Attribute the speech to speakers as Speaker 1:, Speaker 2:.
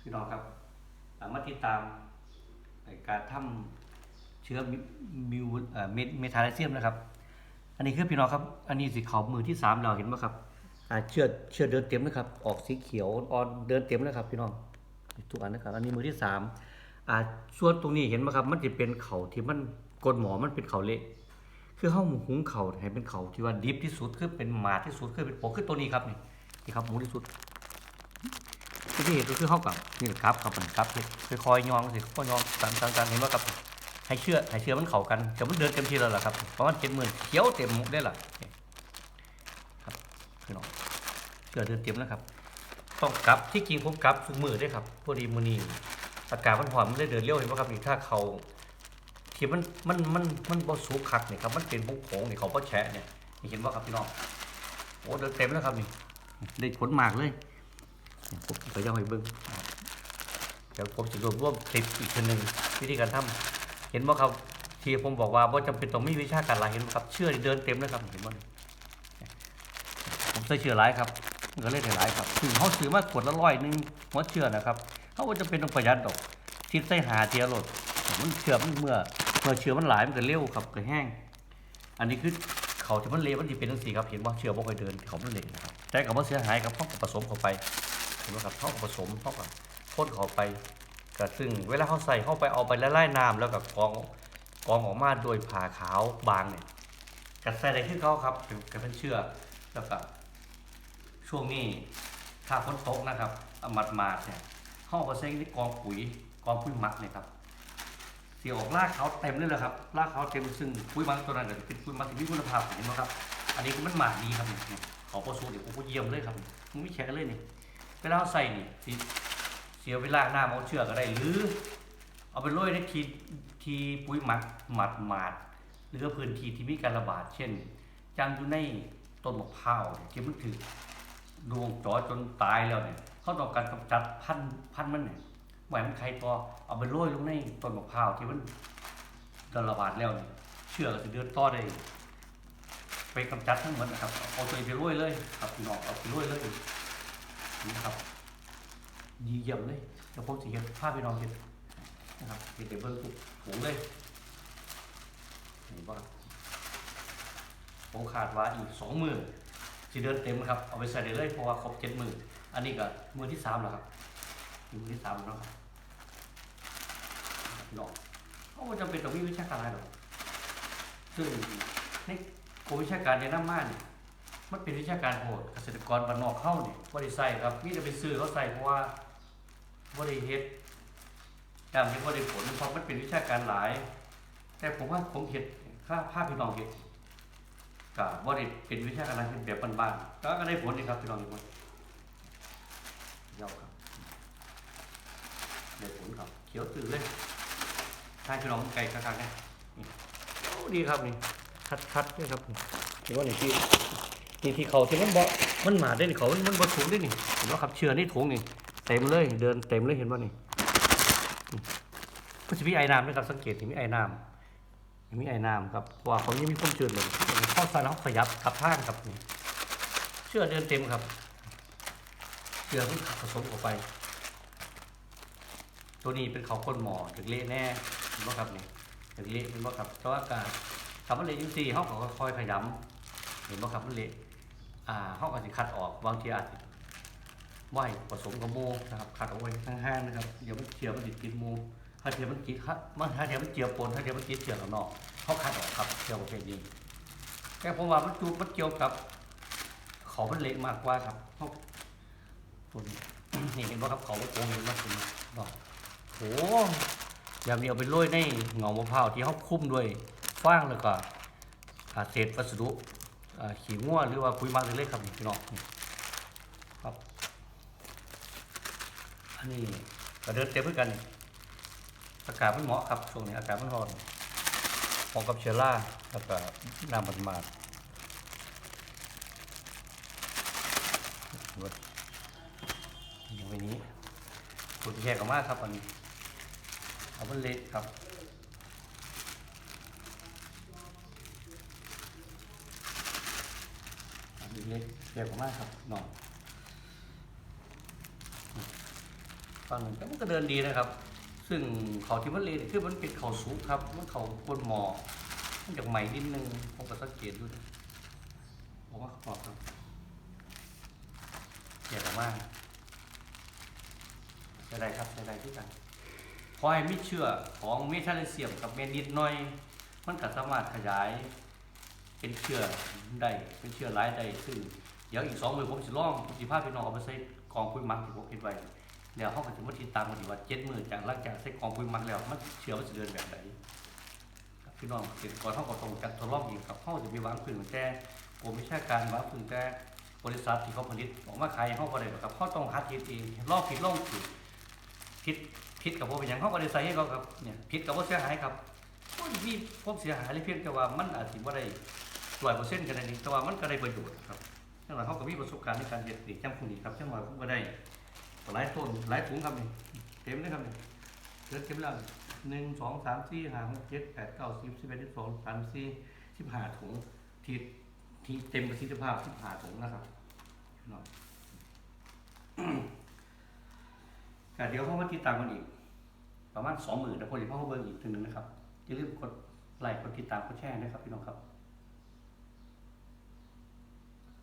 Speaker 1: พี่น้องครับสามารถติดตามการทำเชื้อมิวเมทเมทาไลเซียมนะครับ อันนี้คือพี่น้องครับ อันนี้สีขาวมือที่สามเราเห็นไหมครับเชือเชือเดินเต็มนะครับ ออกสีเขียวอ่อนเดินเต็มนะครับ พี่น้องทุกอันนะครับ อันนี้มือที่สามอ่าส่วนตรงนี้เห็นไหมครับ มันจะเป็นเขาที่มันกลนหมอมันเป็นเขาเละคือห้าหุงเขาให้เป็นเขาที่ว่าดิบที่สุดคือเป็นหมาที่สุดคือเป็นโปกคือตัวนี้ครับนี่นี่ครับหมูที่สุด ที่เห็นก็คือเข้ากับนี่แหละครับครับมันครับค่อยๆยองสิค่อยๆยองตามตามตามเห็นว่าครับให้เชื่อให้เชื่อมันเข้ากันแต่มันเดินเต็มทีแล้วล่ะครับประมาณเจ็ดหมื่นเขียวเต็มได้ล่ะครับพี่น้องเชื่อเดินเต็มแล้วครับต้องกลับที่จริงผมกลับทุกมือได้ครับพอดีมือนี้อากาศมันหอมมันได้เดินเร็วเห็นไหมครับนี่ถ้าเขาที่มันมันมันมันบ่สูงคักนี่ยครับมันเป็นผงผงๆนี่ยเขาบ่แฉะเนี่ยเห็นว่าครับพี่น้องโอ้เดินเต็มแล้วครับนี่ได้ผลมากเลย ผมก็ย่อให้เบิ้งเดี๋ยวผมจะรวบรวมคลิปอีกทีหนึ่งวิธีการทำเห็นว่าครับที่ผมบอกว่าว่าจำเป็นต้องมีวิชาการหลายเห็นบ่ครับ เชื่อเดินเต็มเลยครับเห็นบ่นี่ผมใส่เชื่อหลายครับก็เล่นหลายครับถึงเขาซื้อมากดละร้อยหนึงหัวเชื่อนะครับเขาว่าจะเป็นต้องประหยัดดอกที่ใส่หาเทียรถมันเชื่อมันเมื่อเมื่อเชื่อมันหลายมันก็เร็วครับก็แห้ง อันนี้คือเขาที่มันเละมันจะเป็นทั้งสี่ครับเห็นว่าเชื่อบ่ค่อยเดินเขามันเละนะครับแต่กับว่าเสียหายครับเขาก็ผสมเข้าไป มครับเข้ากับผสมเข้ากับพ่นเข้าไปก็ซึ่งเวลาเขาใส่เข้าไปเอาไปละลายน้ำแล้วก็กองกองออกมาโดยผ่าขาวบางเนี่ยกระใส่ได้ขึ้นเขาครับเป็นกระเป็นเชื่อแล้วก็ช่วงนี้ถ้าฝนตกนะครับเอามัดมาดเนี่ยเข้าก็ใช้ที่กองปุ๋ยกองปุ๋ยหมักเนี่ยครับเสียออกรากเขาเต็มเลยแหละครับรากเขาเต็มซึ่งปุ๋ยมักตัวนั้นก็จะเป็นปุ๋ยมักที่มีคุณภาพเห็นไหมครับ อันนี้มันหมาดดีครับเนี่ยขาประสูเดี๋ยวผมก็เยี่ยมเลยครับมันไม่แข็งเลยนี่ เวลาเราใส่นี่สิเสียเวลาหน้าเอาเชือกก็ได้หรือ เอาไปโรยในทีทีปุ๋ยหมักหมัดหมาดหรือพื้นที่ที่มีการระบาด เช่นจังอยู่ในต้นมะพร้าวเนี่ยที่มันถือดวงจอจนตายแล้วเนี่ยเขาต้องการกำจัดพันพันมันเนี่ยหมายมันใครต่อเอาไปโรยลงในต้นมะพร้าวที่มันระบาดแล้วเนี่ยเชือกก็จะเดินต่อได้ไปกำจัดทั้งหมดนะครับเอาตัวไปโรยเลยครับพี่น้องเอาไปโรยเลย นะครับ ดีเยี่ยมเลยเดี๋ยวผมจะเห็นภาพพี่น้องเห็นนะครับเห็นเดี๋ยวเบิ้งถุงเลยเห็นป่ะผมขาดว่าอีกสองมือจะเดินเต็มครับ เอาไปใส่ได้เลยเพราะว่าครบเจ็ดมืออันนี้ก็มือที่สามแล้วครับมือที่สามแล้วครับพี่น้องเขาจำเป็นต้องมีวิชาการอะไรหรอกซึ่งในกรมวิชาการในน้ำม่านเนี่ย มันเป็นวิชาการโหดเกษตรกรบ้านนอกเข้าเนี่ยบ่ได้ใส่ครับมีแต่ไปซื้อเขาใส่เพราะว่าบ่ได้เฮ็ดตามที่บ่ได้ผลเพราะมันเป็นวิชาการหลาย แต่ผมว่าผมเฮ็ดค่าภาพพี่น้องเฮ็ดก็บ่ได้เป็นวิชาการอะไรเป็นแบบบ้านๆก็ก็ได้ผลนี่ครับพี่น้องทุกคนยาวครับได้ผลครับ เขียวตื่นเลยถ้าพี่น้องไก่คักๆเนี่ยนี่โอ้ดีครับนี่คัดๆนี่ครับเห็นว่านี่ที่ นี่ที่เขาที่มันบ่มันหมาได้นี่เขามันบ่ถุงได้นี่เห็นว่าครับเชือนี่ถุงนี่เต็มเลยเดินเต็มเลยเห็นว่านี่มันจะมีไอ้น้ำนะครับสังเกตที่มีไอ้น้ำมีไอ้น้ำครับว่าเขายังมีความชื้นเลยเข้าใส่แล้วขยับกลับข้างครับนี่เชื่อเดินเต็มครับเชือมันผสมออกไป ตัวนี้เป็นเขาคนหมอถึงเละแน่เห็นว่าครับนี่ถึงเละเห็นว่าครับแต่ว่าการทำมันเละจริงๆเขาก็ค่อยขยำเห็นไหมครับมันเละ อ่าเขาอาจจะคัดออกบางทีอาจจะไหวผสมกับโมนะครับคัดเอาไว้ข้างๆนะครับเดี๋ยวมันเจียวมันติดกินโมถ้าเทียมมันกินครับมันถ้าเทียมมันเจียวปนถ้าเทียมมันกินเจียวข้างนอกเขาคัดออกครับเจียวประเภทนี้แค่ผมว่ามันจูบมันเกี่ยวกับเขามันเละมากกว่าครับเขาตัวนี้นี่เห็นไหมครับเขามันโกงเห็นไหมคุณบอกโหแบบนี้เอาไปโรยในเงามะพร้าวที่เขาคุ้มด้วยฟางแล้วก็อ่าเศษวัสดุ ขี้งัวหรือว่าปุ๋ยมักเล็กๆครับพี่น้องครับ อันนี้ก็เดินเต็มเหมือกัน อากาศมันเหมาะครับช่วงนี้อากาศมันร้อนเหมาะกับเชื้อราแล้วก็น้ำมันมาดๆอย่างไว้นี้ขุดแยกออกมาครับอันนี้เอามันเละครับ เล็กเล็กมากครับหน่อยฟังหนึ่งแต่มันก็เดินดีนะครับ ซึ่งเขาที่มันเลนคือมันเป็นเขาสูงครับมันเขาบนหมอมันจากใหม่นิดนึงผมก็สังเกตดูนะผมว่าเขาบครับเดียวมากใช้ได้ครับใช้ได้ที่กันพอให้มิเชื่อของเมทัลเลเซียมกับเมนิดหน่อย มันก็สามารถขยาย เป็นเชื้อได้เป็นเชื้อร้ายได้ซึ่งเดี๋ยวอีกสองมือผมจะล่องผมสิพาพี่น้องเอาไปใส่กองปุ๋ยมักที่ผมเก็บไว้แล้วเขาก็จะมาติดตามกันดีว่าเจ็ดมือจากหลังจากใส่กองปุ๋ยมักแล้วมันเชื้อมันจะเดินแบบไหนพี่น้องเกิดก่อนเขาก็ต้องจัดทดลองเองครับเขาจะมีวางพื้นแต่ผมไม่ใช่การวางพื้นแต่บริษัทที่เขาผลิตออกมาขายห้เขาก็ไรกครับเขาต้องหาทีเองลองผิดลองถูกผิดผิดกับว่าเป็นอย่างเขาก็ได้ใส่ให้เขาครับเนี่ยผิดกับว่าเสียหายครับก็มีความเสียหายเลยเพียงแต่ว่ามันอาจจะว่าได้ ร้อยเปอร์เซ็นต์กันนั่นเองแต่ว่ามันก็ได้ประโยชน์ครับจังหวะเขาก็มีประสบการณ์ในการเฮ็ดนี่จำคุณนี่ครับจังหวะผมก็ได้หลายต้นหลายถุงครับนี่เต็มเลยครับนี่เลือเต็มแล้วหนึ่งสองสามสี่ห้าหกเจ็ดแปดเก้าสิบสิบเอ็ดสิบสองสามสี่สิบห้าถุงที่ที่เต็มประสิทธิภาพสิบห้าถุงนะครับเนาะก็เดี๋ยวเขามาติดตามกันอีก ประมาณสองหมื่นแล้วพอดีพ่อเบิ่งอีกทีหนึ่งนะครับอย่าลืมกดไลค์กดติดตามกดแชร์นะครับพี่น้องครับ